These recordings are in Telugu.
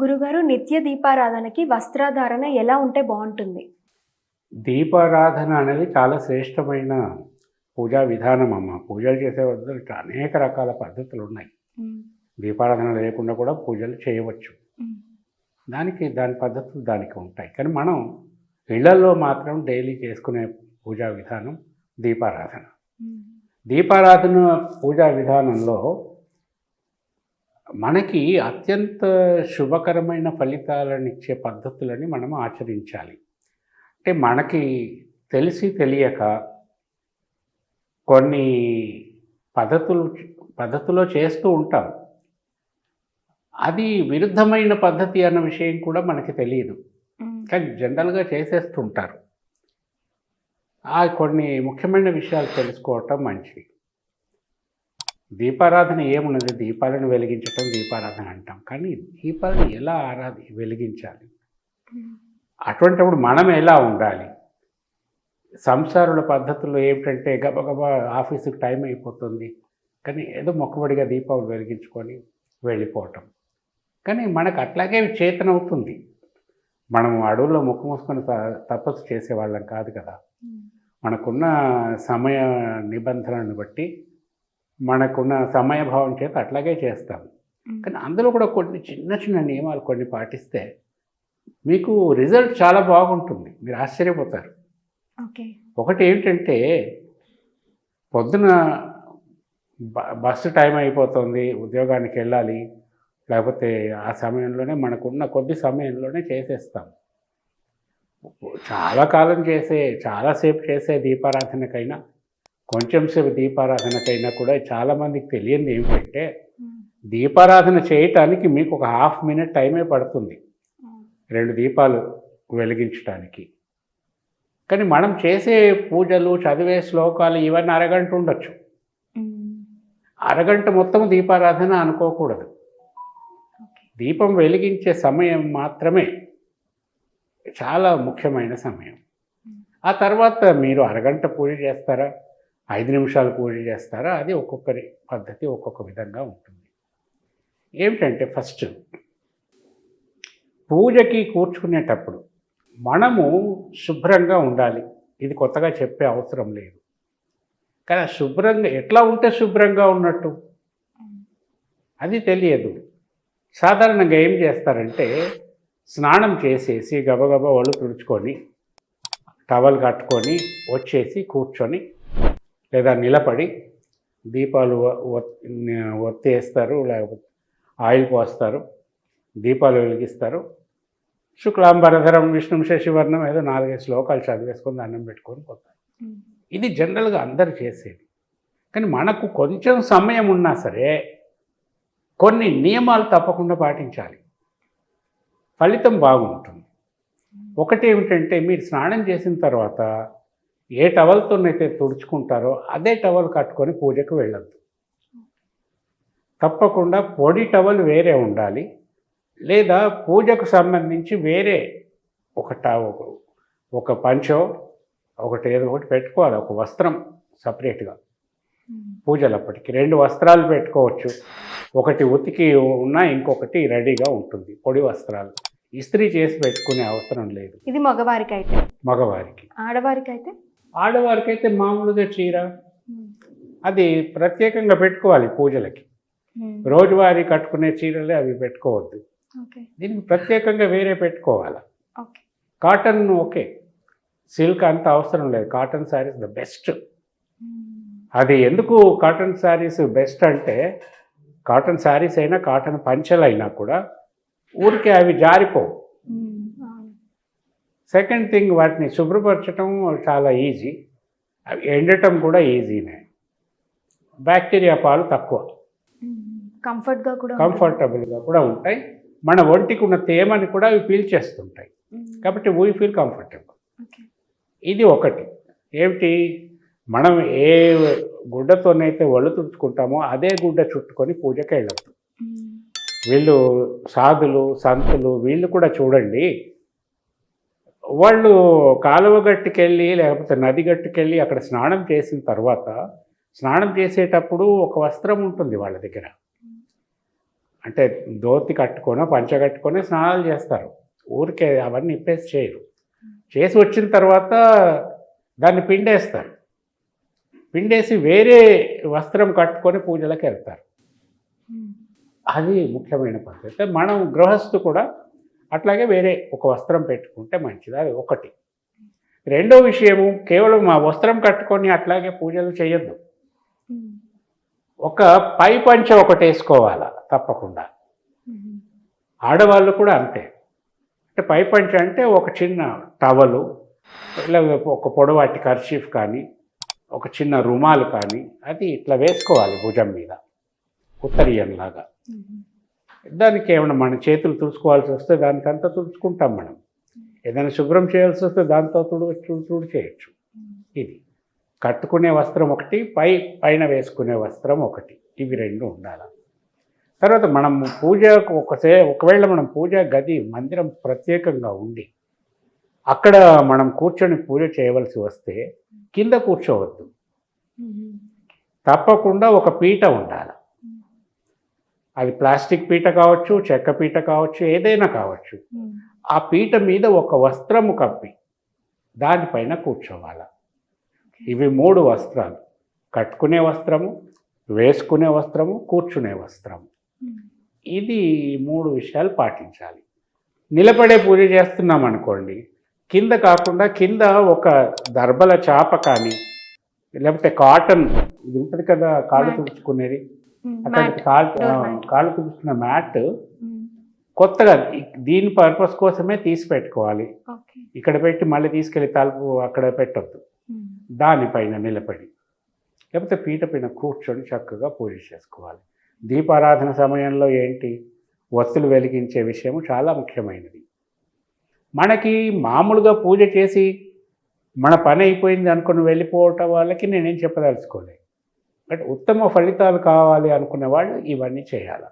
గురుగారు నిత్య దీపారాధనకి వస్త్రధారణ ఎలా ఉంటే బాగుంటుంది? దీపారాధన అనేది చాలా శ్రేష్టమైన పూజా విధానం అమ్మ. పూజలు చేసే వద్ద అనేక రకాల పద్ధతులు ఉన్నాయి. దీపారాధన లేకుండా కూడా పూజలు చేయవచ్చు. దానికి దాని పద్ధతులు దానికి ఉంటాయి. కానీ మనం ఇళ్ళలో మాత్రం డైలీ చేసుకునే పూజా విధానం దీపారాధన. దీపారాధన పూజా విధానంలో మనకి అత్యంత శుభకరమైన ఫలితాలను ఇచ్చే పద్ధతులని మనం ఆచరించాలి. అంటే మనకి తెలిసి తెలియక కొన్ని పద్ధతులు పద్ధతిలో చేస్తూ ఉంటాం. అది విరుద్ధమైన పద్ధతి అన్న విషయం కూడా మనకి తెలియదు. కానీ జనరల్గా చేసేస్తుంటారు. ఆ కొన్ని ముఖ్యమైన విషయాలు తెలుసుకోవటం మంచిది. దీపారాధన ఏమున్నది? దీపాలను వెలిగించటం దీపారాధన అంటాం. కానీ దీపాలను ఎలా ఆరాధి వెలిగించాలి? అటువంటిప్పుడు మనం ఎలా ఉండాలి? సంసారుల పద్ధతుల్లో ఏమిటంటే గబగబా ఆఫీసుకి టైం అయిపోతుంది. కానీ ఏదో మొక్కబడిగా దీపావళి వెలిగించుకొని వెళ్ళిపోవటం. కానీ మనకు అట్లాగే చేతన అవుతుంది. మనం అడవుల్లో ముక్కు మూసుకొని తపస్సు చేసేవాళ్ళం కాదు కదా. మనకున్న సమయ నిబంధనలను బట్టి మనకున్న సమయభావం చేత అట్లాగే చేస్తాం. కానీ అందులో కూడా కొన్ని చిన్న చిన్న నియమాలు కొన్ని పాటిస్తే మీకు రిజల్ట్ చాలా బాగుంటుంది. మీరు ఆశ్చర్యపోతారు. ఒకటి ఏంటంటే పొద్దున బస్సు టైం అయిపోతుంది ఉద్యోగానికి వెళ్ళాలి లేకపోతే ఆ సమయంలోనే మనకున్న కొద్ది సమయంలోనే చేసేస్తాం. చాలా కాలం చేసే చాలాసేపు చేసే దీపారాధనకైనా కొంచెం సేపు దీపారాధనకైనా కూడా చాలామందికి తెలియంది ఏమిటంటే దీపారాధన చేయటానికి మీకు ఒక హాఫ్ మినిట్ టైమే పడుతుంది. రెండు దీపాలు వెలిగించడానికి కానీ మనం చేసే పూజలు చదివే శ్లోకాలు ఇవన్నీ అరగంట ఉండొచ్చు. అరగంట మొత్తం దీపారాధన అనుకోకూడదు. దీపం వెలిగించే సమయం మాత్రమే చాలా ముఖ్యమైన సమయం. ఆ తర్వాత మీరు అరగంట పూజ చేస్తారా? ఐదు నిమిషాలు పూజ చేస్తారా? అది ఒక్కొక్కరి పద్ధతి ఒక్కొక్క విధంగా ఉంటుంది. ఏమిటంటే ఫస్ట్ పూజకి కూర్చుకునేటప్పుడు మనము శుభ్రంగా ఉండాలి. ఇది కొత్తగా చెప్పే అవసరం లేదు. కానీ శుభ్రంగా ఎట్లా ఉంటే శుభ్రంగా ఉన్నట్టు? అది తెలియదు. సాధారణంగా ఏం చేస్తారంటే స్నానం చేసేసి గబగబా ఒళ్ళు తుడుచుకొని టవల్ కట్టుకొని వచ్చేసి కూర్చొని లేదా నిలబడి దీపాలు ఒత్తేస్తారు లేకపోతే ఆయిల్ పోస్తారు దీపాలు వెలిగిస్తారు. శుక్లాంబరధరం విష్ణు శశివర్ణం ఏదో నాలుగైదు శ్లోకాలు చదివేసుకొని దండం పెట్టుకొని పోతారు. ఇది జనరల్గా అందరు చేసేది. కానీ మనకు కొంచెం సమయం ఉన్నా సరే కొన్ని నియమాలు తప్పకుండా పాటించాలి. ఫలితం బాగుంటుంది. ఒకటి ఏమిటంటే మీరు స్నానం చేసిన తర్వాత ఏ టవల్తోనైతే తుడుచుకుంటారో అదే టవల్ కట్టుకొని పూజకు వెళ్ళొద్దు. తప్పకుండా పొడి టవల్ వేరే ఉండాలి లేదా పూజకు సంబంధించి వేరే ఒక ఒక పంచో ఒకటి ఏదో ఒకటి పెట్టుకోవాలి ఒక వస్త్రం సపరేట్గా. పూజలప్పటికి రెండు వస్త్రాలు పెట్టుకోవచ్చు. ఒకటి ఉతికి ఉన్నా ఇంకొకటి రెడీగా ఉంటుంది పొడి వస్త్రాలు. ఇస్త్రీ చేసి పెట్టుకునే అవసరం లేదు. ఇది మగవారికి అయితే మగవారికి. ఆడవారికి అయితే ఆడవారికి అయితే మామూలుగా చీర. అది ప్రత్యేకంగా పెట్టుకోవాలి పూజలకి. రోజువారీ కట్టుకునే చీరలే అవి పెట్టుకోవద్దు. దీనికి ప్రత్యేకంగా వేరే పెట్టుకోవాలి. Cotton okay. సిల్క్ అంత అవసరం లేదు. Cotton saris the best. అది ఎందుకు కాటన్ శారీస్ బెస్ట్ అంటే కాటన్ శారీస్ అయినా కాటన్ పంచలు అయినా కూడా ఊరికే అవి జారిపోవు. సెకండ్ థింగ్ వాటిని శుభ్రపరచడం చాలా ఈజీ అవి ఎండటం కూడా ఈజీనే బ్యాక్టీరియా పాలు తక్కువ. కంఫర్ట్గా కూడా కంఫర్టబుల్గా కూడా ఉంటాయి. మన ఒంటికి ఉన్న తేమని కూడా అవి పీల్చేస్తుంటాయి. కాబట్టి వీ ఫీల్ కంఫర్టబుల్ ఇది ఒకటి. ఏమిటి? మనం ఏ గుడ్డతోనైతే ఒళ్ళు తుడుచుకుంటామో అదే గుడ్డ చుట్టుకొని పూజకి వెళ్ళొద్దు వీళ్ళు సాధులు సంతులు వీళ్ళు కూడా చూడండి. వాళ్ళు కాలువ గట్టుకెళ్ళి లేకపోతే నది గట్టుకెళ్ళి అక్కడ స్నానం చేసిన తర్వాత స్నానం చేసేటప్పుడు ఒక వస్త్రం ఉంటుంది వాళ్ళ దగ్గర. అంటే ధోతి కట్టుకొనో పంచ కట్టుకొనో స్నానాలు చేస్తారు. ఊరికే అవన్నీ ఇప్పేసి చేయరు చేసి వచ్చిన తర్వాత దాన్ని పిండేస్తారు. పిండేసి వేరే వస్త్రం కట్టుకొని పూజలకు వెళ్తారు. అది ముఖ్యమైన పద్ధతి. మనం గృహస్థు కూడా అట్లాగే వేరే ఒక వస్త్రం పెట్టుకుంటే మంచిది. అది ఒకటి. రెండో విషయము కేవలం ఆ వస్త్రం కట్టుకొని అట్లాగే పూజలు చేయొద్దు. ఒక పై పంచ ఒకటి వేసుకోవాలా తప్పకుండా. ఆడవాళ్ళు కూడా అంతే. అంటే పై పంచ అంటే ఒక చిన్న టవలు లేదా ఒక పొడవాటి కర్చీఫ్ కానీ ఒక చిన్న రుమాలు కానీ అది ఇట్లా వేసుకోవాలి భుజం మీద. ఉత్తరీయంలాగా. దానికి ఏమైనా మన చేతులు తుడుచుకోవాల్సి వస్తే దానికంతా తుడుచుకుంటాం మనం. ఏదైనా శుభ్రం చేయాల్సి వస్తే దాంతో తుడు తుడు చేయొచ్చు. ఇది. కట్టుకునే వస్త్రం ఒకటి పై పైన వేసుకునే వస్త్రం ఒకటి. ఇవి రెండు ఉండాలి. తర్వాత మనం పూజకు ఒకసే ఒకవేళ మనం పూజ గది మందిరం ప్రత్యేకంగా ఉండి అక్కడ మనం కూర్చొని పూజ చేయవలసి వస్తే కింద కూర్చోవద్దు. తప్పకుండా ఒక పీట ఉండాలి. అది ప్లాస్టిక్ పీట కావచ్చు చెక్క పీట కావచ్చు ఏదైనా కావచ్చు. ఆ పీట మీద ఒక వస్త్రము కప్పి దానిపైన కూర్చోవాలి. ఇవి మూడు వస్త్రాలు. కట్టుకునే వస్త్రము వేసుకునే వస్త్రము కూర్చునే వస్త్రము. ఇది మూడు విషయాలు పాటించాలి. నిలబడే పూజ చేస్తున్నాం అనుకోండి కింద కాకుండా కింద ఒక దర్బల చాప కానీ లేకపోతే కాటన్ ఇది ఉంటుంది కదా కాళ్ళు. తుడుచుకునేది? అట్లాంటి కాళ్ళు తుడుచుకున్న మ్యాట్. కొత్తగా దీని పర్పస్ కోసమే తీసి పెట్టుకోవాలి. ఇక్కడ పెట్టి మళ్ళీ తీసుకెళ్ళి తలుపు అక్కడ పెట్టొద్దు. దానిపైన నిలబడి లేకపోతే పీట పైన కూర్చొని చక్కగా పూజ చేసుకోవాలి. దీపారాధన సమయంలో ఏంటి? ఒత్తులు వెలిగించే విషయము చాలా ముఖ్యమైనది. మనకి మామూలుగా పూజ చేసి మన పని అయిపోయింది అనుకుని వెళ్ళిపోవటం వాళ్ళకి నేనేం చెప్పదలుచుకోలేదు. బట్ ఉత్తమ ఫలితాలు కావాలి అనుకునే వాళ్ళు ఇవన్నీ చేయాలి.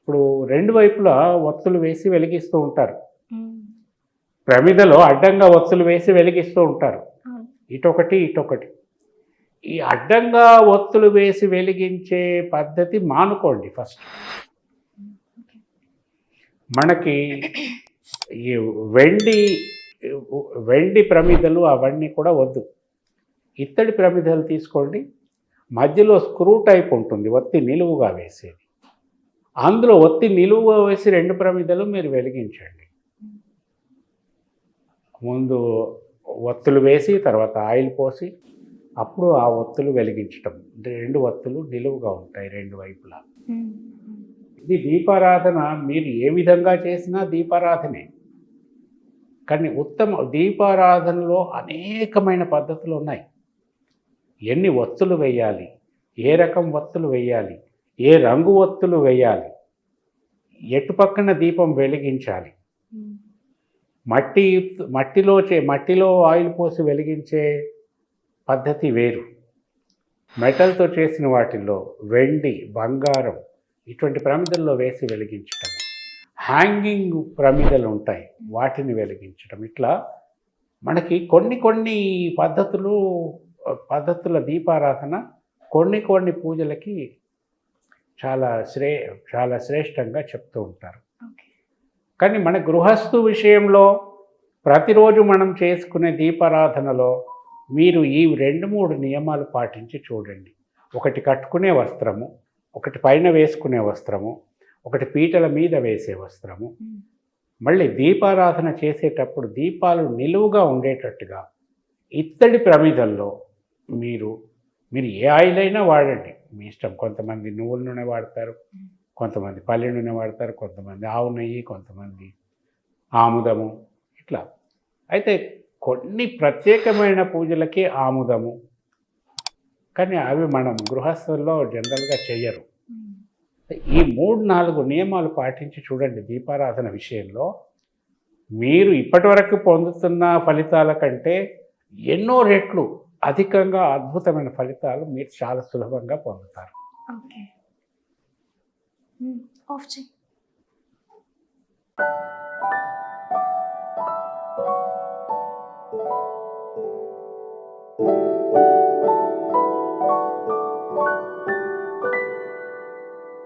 ఇప్పుడు రెండు వైపులా ఒత్తులు వేసి వెలిగిస్తూ ఉంటారు. ప్రమిదలో అడ్డంగా ఒత్తులు వేసి వెలిగిస్తూ ఉంటారు. ఇటొకటి ఇటొకటి. ఈ అడ్డంగా ఒత్తులు వేసి వెలిగించే పద్ధతి మానుకోండి ఫస్ట్. మనకి ఈ వెండి వెండి ప్రమిదలు అవన్నీ కూడా వద్దు. ఇత్తడి ప్రమిదలు తీసుకోండి. మధ్యలో స్క్రూ టైప్ ఉంటుంది ఒత్తి నిలువుగా వేసేది. అందులో ఒత్తి నిలువుగా వేసి రెండు ప్రమిదలు మీరు వెలిగించండి. ముందు ఒత్తులు వేసి తర్వాత ఆయిల్ పోసి అప్పుడు ఆ ఒత్తులు వెలిగించటం. రెండు ఒత్తులు నిలువుగా ఉంటాయి రెండు వైపులా. ఇది దీపారాధన మీరు ఏ విధంగా చేసినా దీపారాధనే. కానీ ఉత్తమ దీపారాధనలో అనేకమైన పద్ధతులు ఉన్నాయి. ఎన్ని ఒత్తులు వేయాలి ఏ రకం ఒత్తులు వేయాలి ఏ రంగు ఒత్తులు వేయాలి ఎటు పక్కన దీపం వెలిగించాలి? మట్టి మట్టిలో చే మట్టిలో ఆయిల్ పోసి వెలిగించే పద్ధతి వేరు. మెటల్తో చేసిన వాటిల్లో వెండి బంగారం ఇటువంటి ప్రమిదల్లో వేసి వెలిగించటం. హ్యాంగింగ్ ప్రమిదలు ఉంటాయి వాటిని వెలిగించడం ఇట్లా మనకి కొన్ని కొన్ని పద్ధతులు పద్ధతుల దీపారాధన కొన్ని కొన్ని పూజలకి చాలా శ్రే చాలా శ్రేష్టంగా చెప్తూ ఉంటారు. కానీ మన గృహస్థు విషయంలో ప్రతిరోజు మనం చేసుకునే దీపారాధనలో మీరు ఈ రెండు మూడు నియమాలు పాటించి చూడండి. ఒకటి కట్టుకునే వస్త్రము ఒకటి పైన వేసుకునే వస్త్రము ఒకటి పీటల మీద వేసే వస్త్రము. మళ్ళీ దీపారాధన చేసేటప్పుడు దీపాలు నిలువుగా ఉండేటట్టుగా ఇత్తడి ప్రమిదల్లో మీరు మీరు ఏ ఆయిల్ అయినా వాడండి. మీ ఇష్టం. కొంతమంది నువ్వుల నూనె వాడతారు. కొంతమంది పల్లె నూనె వాడతారు. కొంతమంది ఆవు నెయ్యి కొంతమంది ఆముదము. ఇట్లా. అయితే కొన్ని ప్రత్యేకమైన పూజలకి ఆముదము. కానీ అవి మనం గృహస్థుల్లో జనరల్గా చెయ్యరు. ఈ మూడు నాలుగు నియమాలు పాటించి చూడండి దీపారాధన విషయంలో. మీరు ఇప్పటివరకు పొందుతున్న ఫలితాల కంటే ఎన్నో రెట్లు అధికంగా అద్భుతమైన ఫలితాలు మీరు చాలా సులభంగా పొందుతారు.